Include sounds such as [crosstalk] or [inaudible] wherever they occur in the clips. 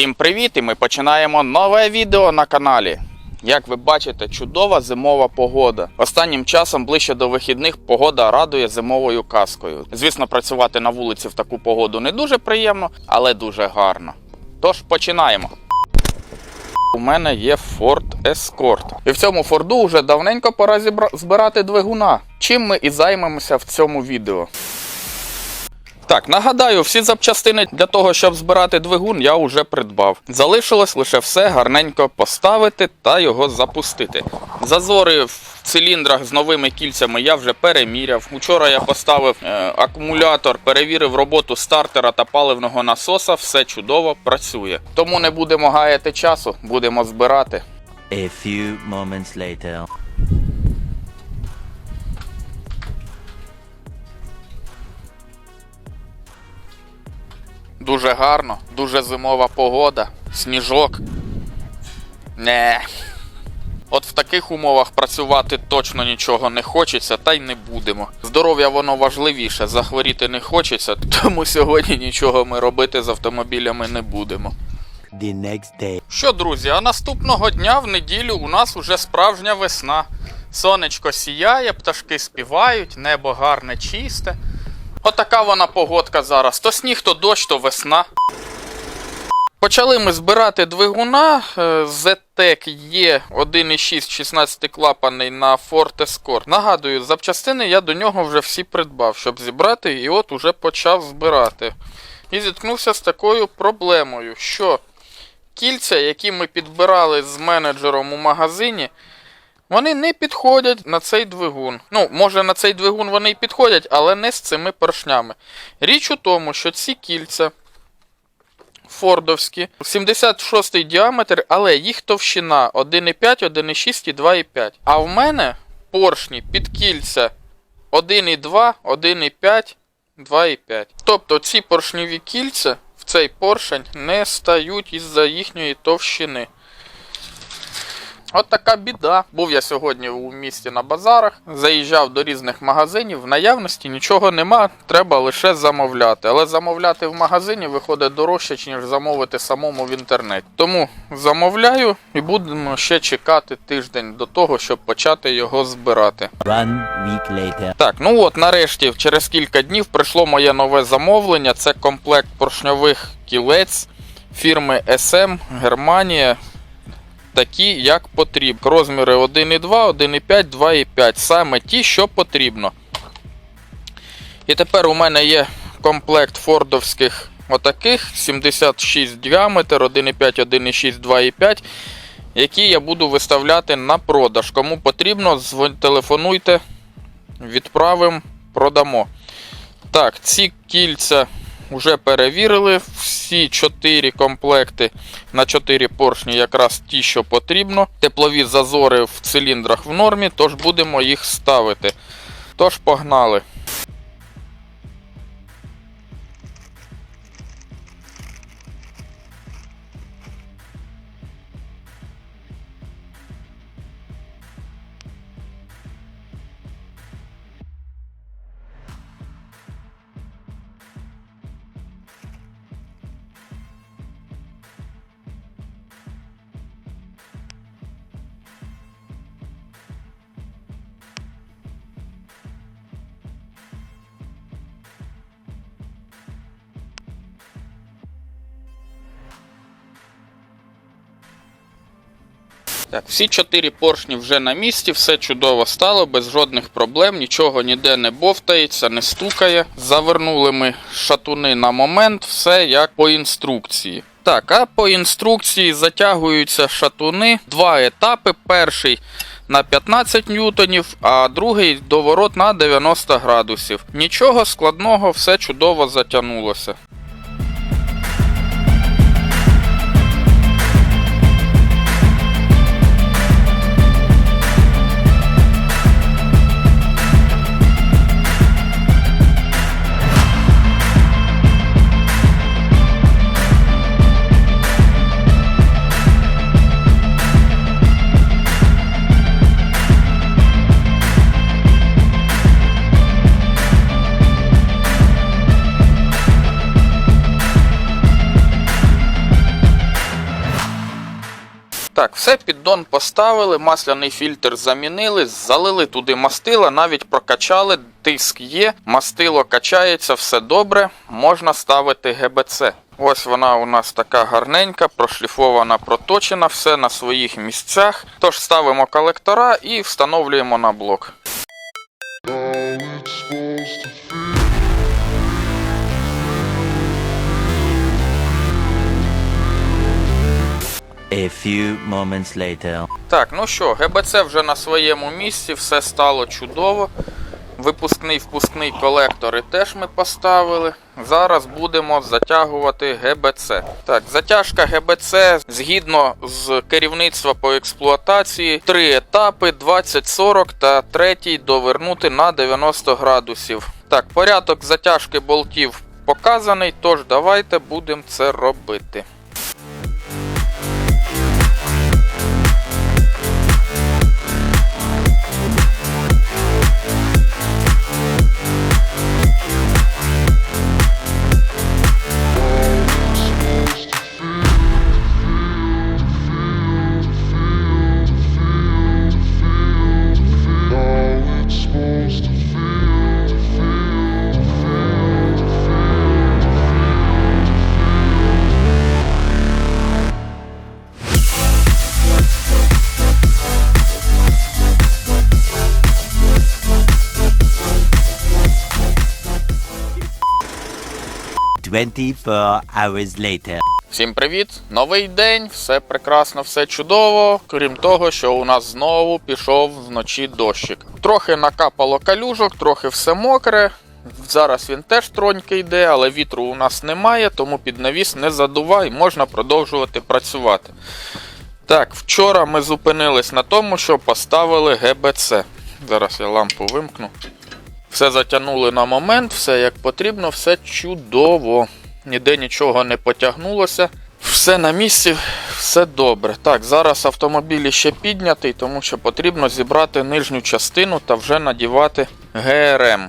Всім привіт! І ми починаємо нове відео на каналі. Як ви бачите, чудова зимова погода. Останнім часом ближче до вихідних погода радує зимовою казкою. Звісно, працювати на вулиці в таку погоду не дуже приємно, але дуже гарно. Тож починаємо. У мене є Ford Escort. І в цьому Форду вже давненько пора зібра- збирати двигуна. Чим ми і займемося в цьому відео. Так, нагадаю, всі запчастини для того, щоб збирати двигун, я вже придбав. Залишилось лише все гарненько поставити та його запустити. Зазори в циліндрах з новими кільцями я вже переміряв. Учора я поставив е, акумулятор, перевірив роботу стартера та паливного насоса. Все чудово працює. Тому не будемо гаяти часу, будемо збирати. A few moments later. Дуже гарно, дуже зимова погода, сніжок. Не. От в таких умовах працювати точно нічого не хочеться, та й не будемо. Здоров'я воно важливіше, захворіти не хочеться, [laughs] тому сьогодні нічого ми робити з автомобілями не будемо. The next day. Що, друзі, а наступного дня в неділю у нас уже справжня весна. Сонечко сіяє, пташки співають, небо гарне, чисте. Отака вона погодка зараз. То сніг, то дощ, то весна. Почали ми збирати двигуна. е, ZTEC є 1.6 16 клапаний на Ford Escort. Нагадую, запчастини я до нього вже всі придбав, щоб зібрати, і от уже почав збирати. І зіткнувся з такою проблемою, що кільця, які ми підбирали з менеджером у магазині, вони не підходять на цей двигун. Ну, може, на цей двигун вони і підходять, але не з цими поршнями. Річ у тому, що ці кільця фордовські, 76 діаметр, але їх товщина 1,5, 1,6 і 2,5. А в мене поршні під кільця 1,2, 1,5, 2,5. Тобто ці поршневі кільця в цей поршень не стають із-за їхньої товщини. От така біда. Був я сьогодні у місті на базарах, заїжджав до різних магазинів. В наявності нічого нема, треба лише замовляти. Але замовляти в магазині виходить дорожче, ніж замовити самому в інтернеті. Тому замовляю і будемо ще чекати тиждень до того, щоб почати його збирати. One week later. Так, ну от нарешті, через кілька днів прийшло моє нове замовлення. Це комплект поршньових кілець фірми SM Германія. Такі, як потрібно. Розміри 1,2, 1,5, 2,5. Саме ті, що потрібно. І тепер у мене є комплект фордовських отаких 76 діаметр, 1,5, 1,6, 2,5, які я буду виставляти на продаж. Кому потрібно, телефонуйте, відправимо, продамо. Так, ці кільця вже перевірили. Всі 4 комплекти на 4 поршні якраз ті, що потрібно. Теплові зазори в циліндрах в нормі, тож будемо їх ставити. Тож погнали. Так, всі чотири поршні вже на місці, все чудово стало, без жодних проблем, нічого ніде не бовтається, не стукає. Завернули ми шатуни на момент, все як по інструкції. Так, а по інструкції затягуються шатуни. Два етапи. Перший на 15 ньютонів, а другий доворот на 90 градусів. Нічого складного, все чудово затягнулося. Так, все піддон поставили, масляний фільтр замінили, залили туди мастила, навіть прокачали, тиск є, мастило качається, все добре, можна ставити ГБЦ. Ось вона у нас така гарненька, прошліфована, проточена, все на своїх місцях. Тож ставимо колектора і встановлюємо на блок. A few moments later. Так, ну що, ГБЦ вже на своєму місці, все стало чудово. Випускний впускний колектори теж ми поставили. Зараз будемо затягувати ГБЦ. Так, затяжка ГБЦ згідно з керівництва по експлуатації. Три етапи 20-40 та третій довернути на 90 градусів. Так, порядок затяжки болтів показаний, тож давайте будемо це робити. 24 hours later. Всім привіт! Новий день, все прекрасно, все чудово. Крім того, що у нас знову пішов вночі дощик. Трохи накапало калюжок, трохи все мокре. Зараз він теж троньки йде, але вітру у нас немає, тому під навіс не задувай, можна продовжувати працювати. Так, вчора ми зупинились на тому, що поставили ГБЦ. Зараз я лампу вимкну. Все затягнули на момент, все як потрібно, все чудово. Ніде нічого не потягнулося. Все на місці, все добре. Так, зараз автомобіль ще піднятий, тому що потрібно зібрати нижню частину та вже надівати ГРМ.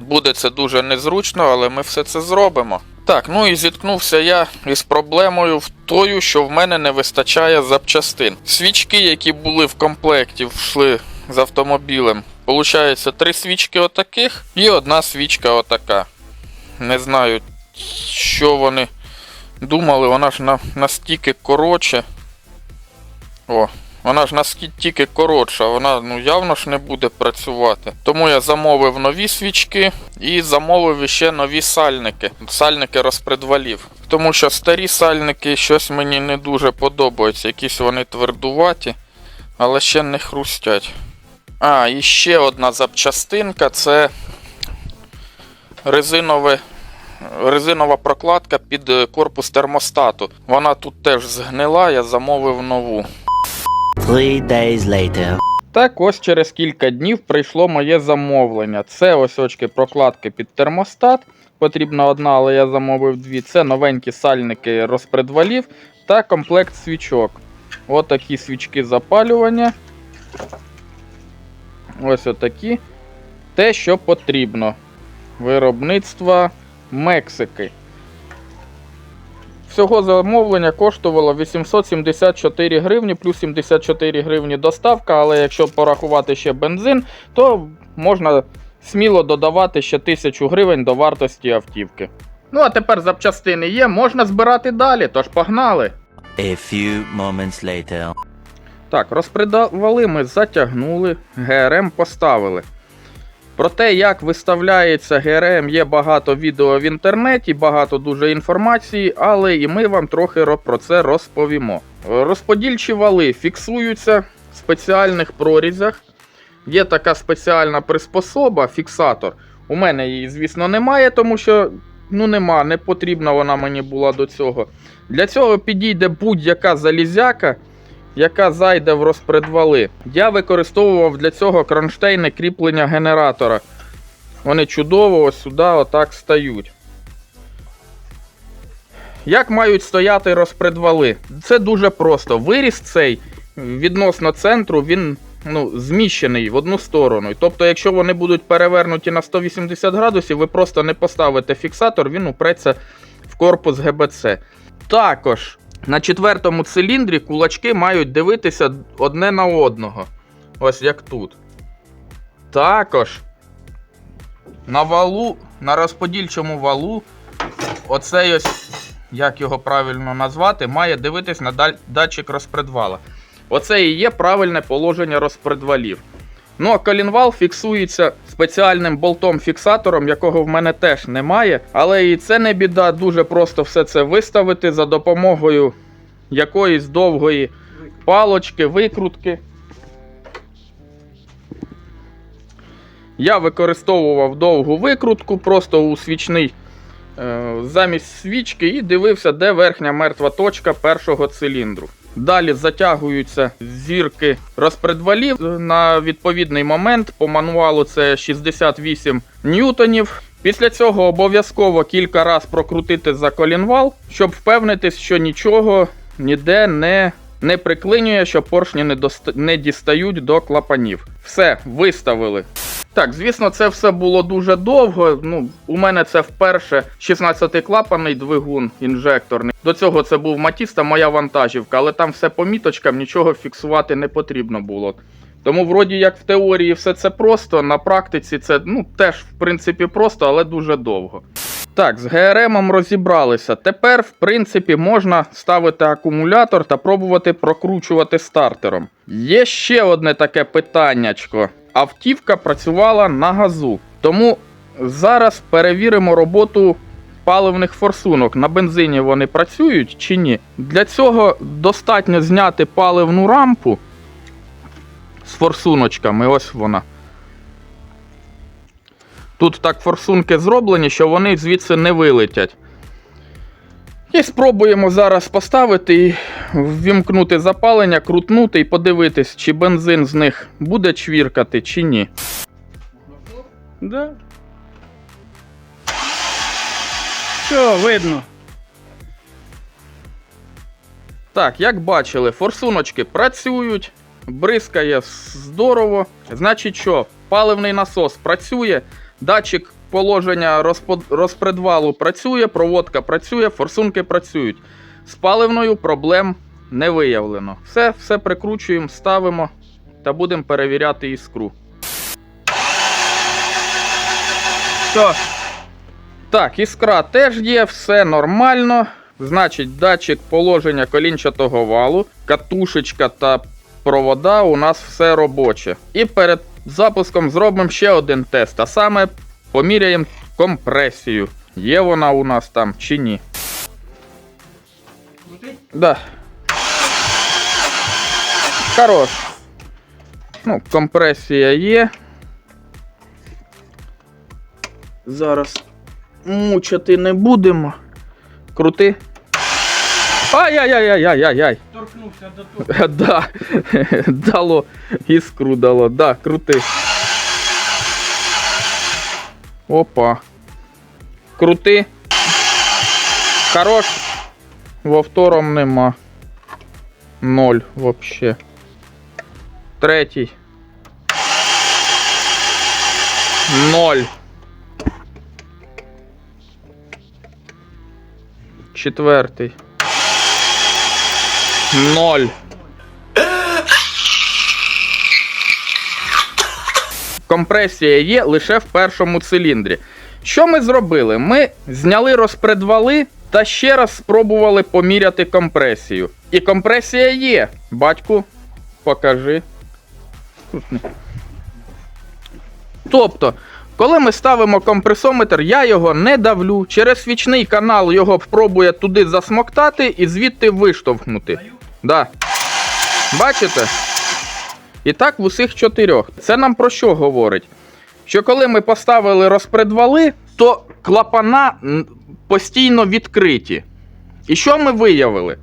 Буде це дуже незручно, але ми все це зробимо. Так, ну і зіткнувся я із проблемою в тою, що в мене не вистачає запчастин. Свічки, які були в комплекті, йшли з автомобілем. Получається три свічки отаких і одна свічка отака. Не знаю, що вони думали, вона ж на, настільки коротше. О, вона ж настільки коротша, вона ну явно ж не буде працювати. Тому я замовив нові свічки і замовив ще нові сальники. Сальники розпредвалів. Тому що старі сальники щось мені не дуже подобаються. Якісь вони твердуваті, але ще не хрустять. А, і ще одна запчастинка це резинове резинова прокладка під корпус термостату. Вона тут теж згнила, я замовив нову. Three days later. Так, ось через кілька днів прийшло моє замовлення. Це ось очки прокладки під термостат. Потрібна одна, але я замовив дві. Це новенькі сальники розпредвалів та комплект свічок. Отакі свічки запалювання. Ось отакі. Те, що потрібно. Виробництва Мексики. Всього замовлення коштувало 874 гривні, плюс 74 гривні доставка, але якщо порахувати ще бензин, то можна сміло додавати ще 1000 гривень до вартості автівки. Ну а тепер запчастини є, можна збирати далі, тож погнали. A few moments later. Так, розпредавали ми затягнули, ГРМ поставили. Про те, як виставляється ГРМ, є багато відео в інтернеті, багато дуже інформації, але і ми вам трохи про це розповімо. Розподільчі вали фіксуються в спеціальних прорізях. Є така спеціальна приспособа, фіксатор. У мене її, звісно, немає, тому що ну нема, не потрібна вона мені була до цього. Для цього підійде будь-яка залізяка, яка зайде в розпредвали. Я використовував для цього кронштейни кріплення генератора. Вони чудово ось сюди отак стають. Як мають стояти розпредвали? Це дуже просто. Виріс цей відносно центру, він ну, зміщений в одну сторону. Тобто, якщо вони будуть перевернуті на 180 градусів, ви просто не поставите фіксатор, він упреться в корпус ГБЦ. Також На четвертому циліндрі кулачки мають дивитися одне на одного. Ось як тут. Також на валу, на розподільчому валу, оцей ось, як його правильно назвати, має дивитись на датчик розпредвала. Оце і є правильне положення розпредвалів. Ну а колінвал фіксується спеціальним болтом-фіксатором, якого в мене теж немає. Але і це не біда, дуже просто все це виставити за допомогою якоїсь довгої палочки, викрутки. Я використовував довгу викрутку просто у свічний е, замість свічки і дивився, де верхня мертва точка першого циліндру. Далі затягуються зірки розпредвалів на відповідний момент. По мануалу це 68 ньютонів. Після цього обов'язково кілька разів прокрутити за колінвал, щоб впевнитись, що нічого ніде не, не приклинює, що поршні не, доста- не дістають до клапанів. Все, виставили. Так, звісно, це все було дуже довго. Ну, у мене це вперше 16-клапанний двигун інжекторний. До цього це був Матіста, моя вантажівка, але там все по міточкам, нічого фіксувати не потрібно було. Тому, вроді як в теорії все це просто, на практиці це ну, теж в принципі просто, але дуже довго. Так, з ГРМом розібралися. Тепер, в принципі, можна ставити акумулятор та пробувати прокручувати стартером. Є ще одне таке питаннячко. Автівка працювала на газу. Тому зараз перевіримо роботу паливних форсунок. На бензині вони працюють чи ні. Для цього достатньо зняти паливну рампу з форсуночками. Ось вона. Тут так форсунки зроблені, що вони звідси не вилетять. І спробуємо зараз поставити і ввімкнути запалення, крутнути і подивитись, чи бензин з них буде чвіркати, чи ні. Да. Що, видно? Так, як бачили, форсуночки працюють, бризкає здорово. Значить, що паливний насос працює, датчик положення розпредвалу працює, проводка працює, форсунки працюють. З паливною проблем не виявлено. Все, все прикручуємо, ставимо та будемо перевіряти іскру. Що? Так, іскра теж є, все нормально. Значить, датчик положення колінчатого валу, катушечка та провода у нас все робоче. І перед запуском зробимо ще один тест, а саме поміряємо компресію. Є вона у нас там чи ні. Да. Хорош. Ну, компресія є. Зараз мучити не будемо. Крути. Ай-яй-яй-яй-яй-яй. Торкнувся до того. [laughs] Да. Дало іскру дало. Да, крути. Опа. Крути. Хорош. Во втором нема. Ноль вообще. Третій. Ноль. Четвертий. Ноль. Компресія є лише в першому циліндрі. Що ми зробили? Ми зняли розпредвали та ще раз спробували поміряти компресію. І компресія є. Батьку, покажи. Тобто, коли ми ставимо компресометр, я його не давлю. Через свічний канал його пробує туди засмоктати і звідти виштовхнути. Да. Бачите? І так в усіх чотирьох. Це нам про що говорить? Що коли ми поставили розпредвали, то клапана постійно відкриті. І що ми виявили?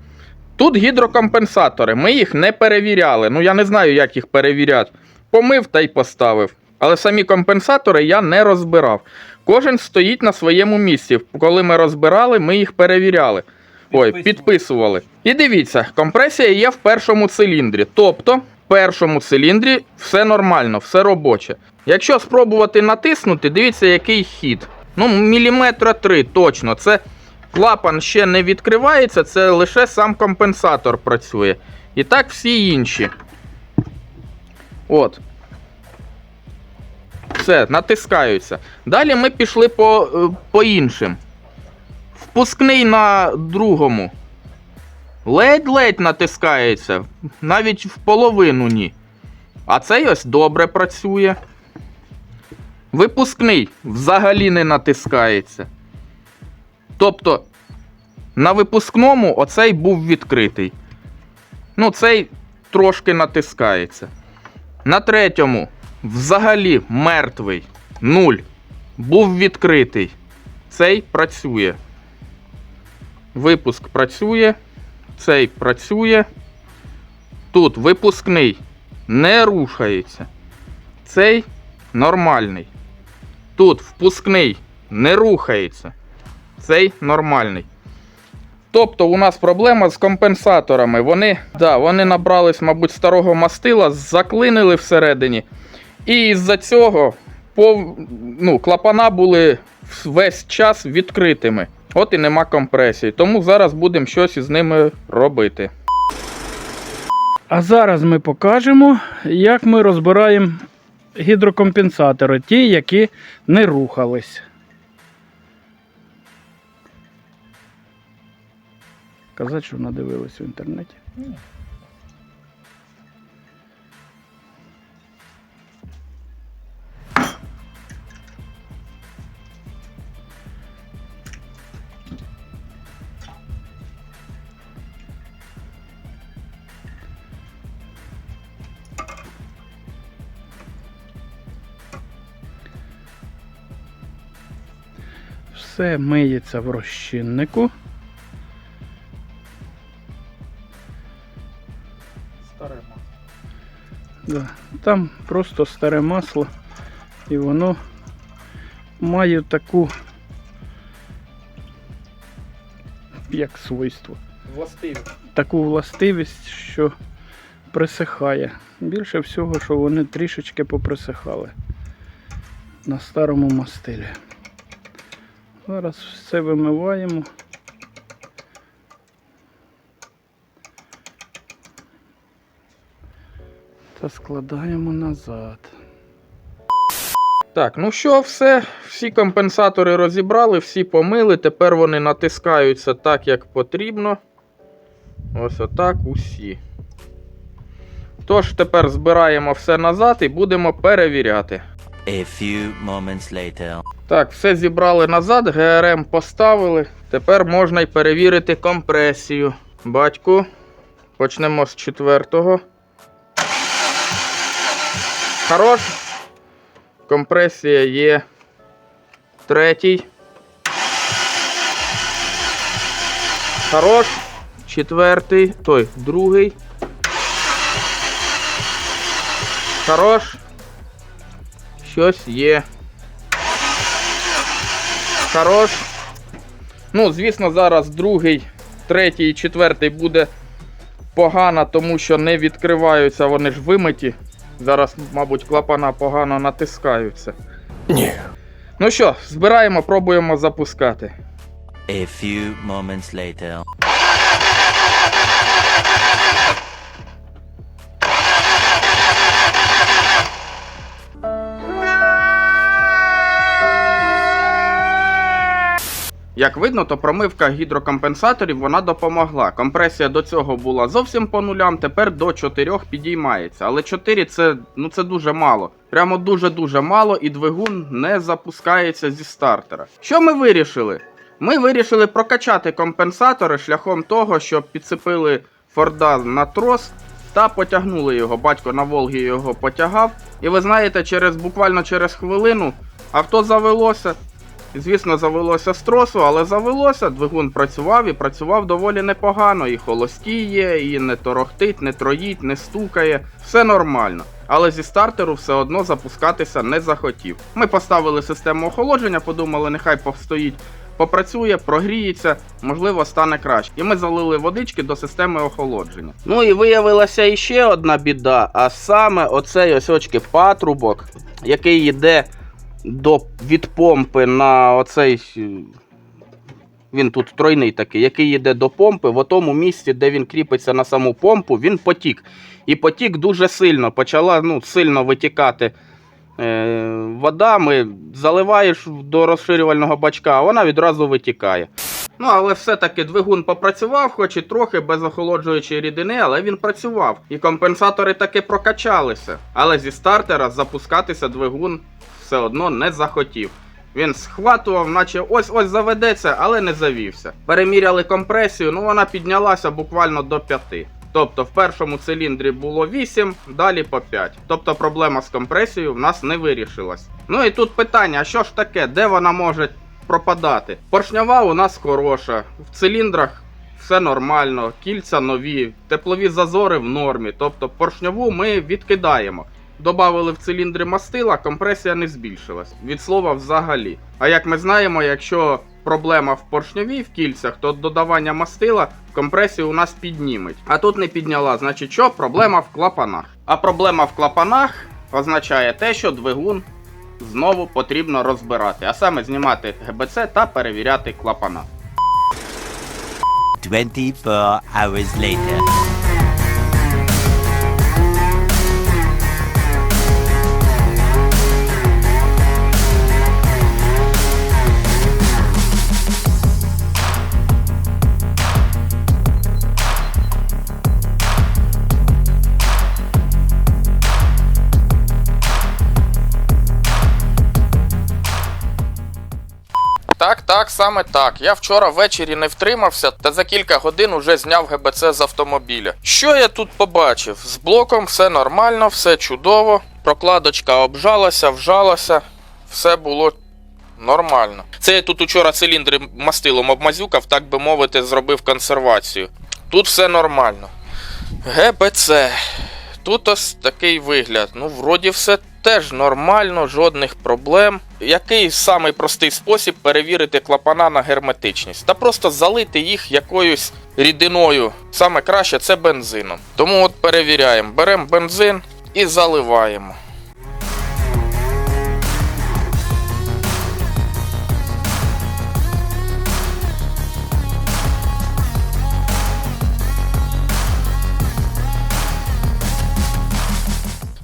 Тут гідрокомпенсатори, ми їх не перевіряли. Ну я не знаю, як їх перевіряти. Помив та й поставив. Але самі компенсатори я не розбирав. Кожен стоїть на своєму місці. Коли ми розбирали, ми їх перевіряли. Ой, Підписували. І дивіться, компресія є в першому циліндрі. Тобто, першому циліндрі все нормально, все робоче. Якщо спробувати натиснути, дивіться, який хід. Ну, міліметра три точно. Це Клапан ще не відкривається, це лише сам компенсатор працює. І так всі інші. От. Все, натискаються. Далі ми пішли по, е, по іншим. Впускний на другому. Ледь-ледь натискається. Навіть в половину ні. А цей ось добре працює. Випускний взагалі не натискається. Тобто, на випускному оцей був відкритий. Ну, цей трошки натискається. На третьому взагалі мертвий. Нуль. Був відкритий. Цей працює. Випуск працює. Цей працює. Тут випускний не рухається. Цей нормальний. Тут впускний не рухається. Цей нормальний. Тобто у нас проблема з компенсаторами. Вони, да, вони набрались, мабуть, старого мастила, заклинили всередині. І із-за цього пов... ну, клапана були весь час відкритими. От і нема компресії. Тому зараз будемо щось із ними робити. А зараз ми покажемо, як ми розбираємо гідрокомпенсатори, ті, які не рухались. Казати, що надивились в інтернеті. Все миється в розчиннику. Старе Да. Там просто старе масло, і воно має таку як свойство. Властиві. Таку властивість, що присихає. Більше всього, що вони трішечки поприсихали на старому мастилі. Зараз все вимиваємо. Та складаємо назад. Так, ну що, все. Всі компенсатори розібрали, всі помили. Тепер вони натискаються так, як потрібно. Ось отак усі. Тож, тепер збираємо все назад і будемо перевіряти. A few moments later. Так, все зібрали назад, ГРМ поставили. Тепер можна й перевірити компресію. Батьку. Почнемо з четвертого. Хорош. Компресія є. Третій. Хорош. Четвертий. Той, другий. Хорош. Щось є. Хорош. Ну, звісно, зараз другий, третій і четвертий буде погано, тому що не відкриваються, вони ж вимиті. Зараз, мабуть, клапана погано натискаються. Ні. Ну що, збираємо, пробуємо запускати. A few moments later. Як видно, то промивка гідрокомпенсаторів вона допомогла. Компресія до цього була зовсім по нулям, тепер до 4 підіймається. Але 4 це, ну, це дуже мало. Прямо дуже-дуже мало, і двигун не запускається зі стартера. Що ми вирішили? Ми вирішили прокачати компенсатори шляхом того, що підцепили Форда на трос та потягнули його. Батько на Волгі його потягав. І ви знаєте, через буквально через хвилину авто завелося. Звісно, завелося з тросу, але завелося, двигун працював і працював доволі непогано. І холості є, і не торохтить, не троїть, не стукає. Все нормально. Але зі стартеру все одно запускатися не захотів. Ми поставили систему охолодження, подумали, нехай постоїть, попрацює, прогріється, можливо, стане краще. І ми залили водички до системи охолодження. Ну і виявилася іще одна біда, а саме оцей ось очки патрубок, який йде до від помпи на оцей він тут тройний такий, який йде до помпи, в тому місці, де він кріпиться на саму помпу, він потік. І потік дуже сильно, почала ну, сильно витікати е, вода. Ми заливаєш до розширювального бачка, а вона відразу витікає. Ну, але все-таки двигун попрацював, хоч і трохи без охолоджуючої рідини, але він працював. І компенсатори таки прокачалися. Але зі стартера запускатися двигун все одно не захотів. Він схватував, наче ось ось заведеться, але не завівся. Переміряли компресію, ну вона піднялася буквально до 5. Тобто в першому циліндрі було 8, далі по 5. Тобто проблема з компресією в нас не вирішилась. Ну і тут питання: що ж таке, де вона може пропадати? Поршньова у нас хороша, в циліндрах все нормально, кільця нові, теплові зазори в нормі. Тобто поршньову ми відкидаємо. Добавили в циліндри мастила, компресія не збільшилась. Від слова взагалі. А як ми знаємо, якщо проблема в поршньовій в кільцях, то додавання мастила компресію у нас підніметь. А тут не підняла, значить що? Проблема в клапанах. А проблема в клапанах означає те, що двигун знову потрібно розбирати, а саме знімати ГБЦ та перевіряти клапана. 24 hours later. Саме так. Я вчора ввечері не втримався та за кілька годин уже зняв ГБЦ з автомобіля. Що я тут побачив? З блоком все нормально, все чудово. Прокладочка обжалася, вжалася, все було нормально. Це я тут учора циліндри мастилом обмазюкав, так би мовити, зробив консервацію. Тут все нормально. ГБЦ. Тут ось такий вигляд. Ну, вроді все теж нормально, жодних проблем. Який самий простий спосіб перевірити клапана на герметичність? Та просто залити їх якоюсь рідиною. Саме краще це бензином. Тому от перевіряємо. Беремо бензин і заливаємо.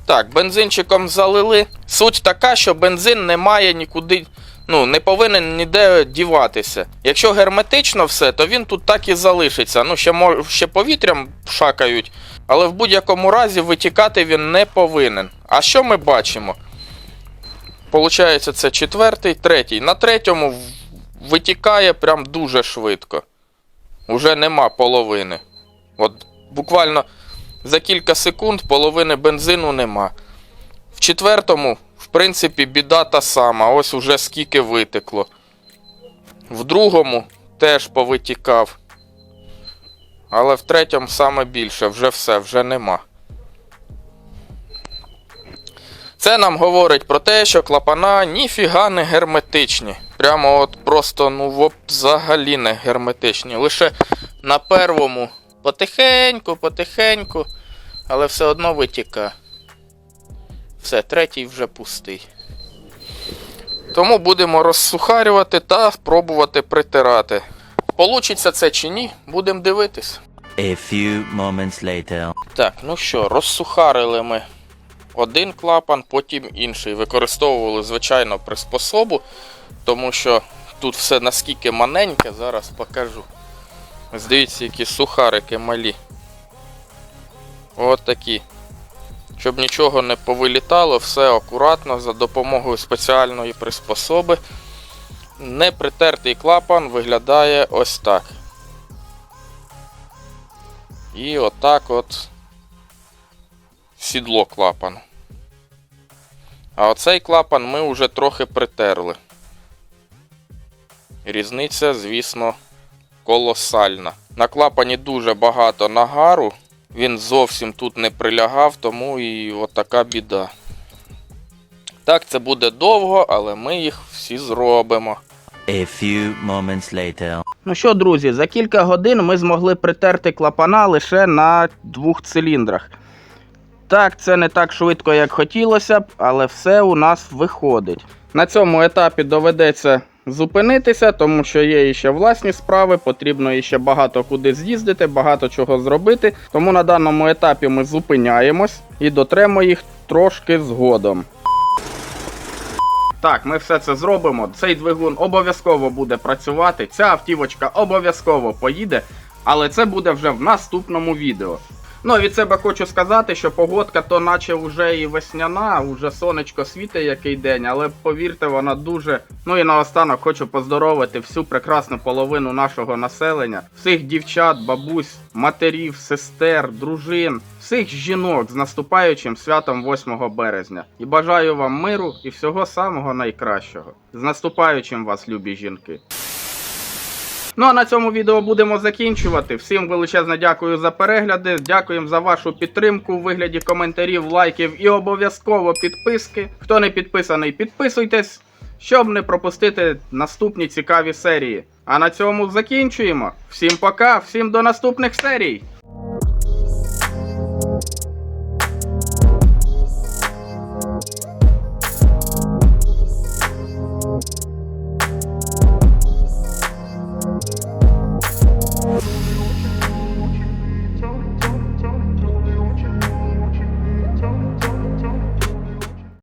Так, бензинчиком залили. Суть така, що бензин не має нікуди, ну, не повинен ніде діватися. Якщо герметично все, то він тут так і залишиться. Ну, ще, ще повітрям шакають, але в будь-якому разі витікати він не повинен. А що ми бачимо? Получається, це четвертий, третій. На третьому витікає прям дуже швидко. Уже нема половини. От буквально за кілька секунд половини бензину нема. В четвертому, в принципі, біда та сама. Ось уже скільки витекло. В другому теж повитікав. Але в третьому саме більше, вже все, вже нема. Це нам говорить про те, що клапана ніфіга не герметичні. Прямо от просто, ну, взагалі не герметичні. Лише на первому потихеньку, потихеньку, але все одно витіка. Все, третій вже пустий. Тому будемо розсухарювати та пробувати притирати. Получиться це чи ні, будемо дивитись. A few moments later. Так, ну що, розсухарили ми один клапан, потім інший. Використовували, звичайно, приспособу, тому що тут все наскільки маненьке, зараз покажу. Ось Дивіться, які сухарики малі. От такі. Щоб нічого не повилітало, все акуратно за допомогою спеціальної приспособи. Непритертий клапан виглядає ось так. І отак от сідло клапану. А оцей клапан ми вже трохи притерли. Різниця, звісно, колосальна. На клапані дуже багато нагару. Він зовсім тут не прилягав, тому і отака біда. Так, це буде довго, але ми їх всі зробимо. A few moments later. Ну що, друзі, за кілька годин ми змогли притерти клапана лише на двох циліндрах. Так, це не так швидко, як хотілося б, але все у нас виходить. На цьому етапі доведеться зупинитися, тому що є ще власні справи, потрібно ще багато куди з'їздити, багато чого зробити. Тому на даному етапі ми зупиняємось і дотремо їх трошки згодом. Так, ми все це зробимо. Цей двигун обов'язково буде працювати. Ця автівочка обов'язково поїде, але це буде вже в наступному відео. Ну, від себе хочу сказати, що погодка то наче вже і весняна, уже сонечко світить який день, але повірте, вона дуже. Ну і наостанок хочу поздоровити всю прекрасну половину нашого населення, всіх дівчат, бабусь, матерів, сестер, дружин, всіх жінок з наступаючим святом 8 березня. І бажаю вам миру і всього самого найкращого. З наступаючим вас, любі жінки. Ну а на цьому відео будемо закінчувати. Всім величезне дякую за перегляди. Дякуємо за вашу підтримку у вигляді коментарів, лайків і обов'язково підписки. Хто не підписаний, підписуйтесь, щоб не пропустити наступні цікаві серії. А на цьому закінчуємо. Всім пока, всім до наступних серій!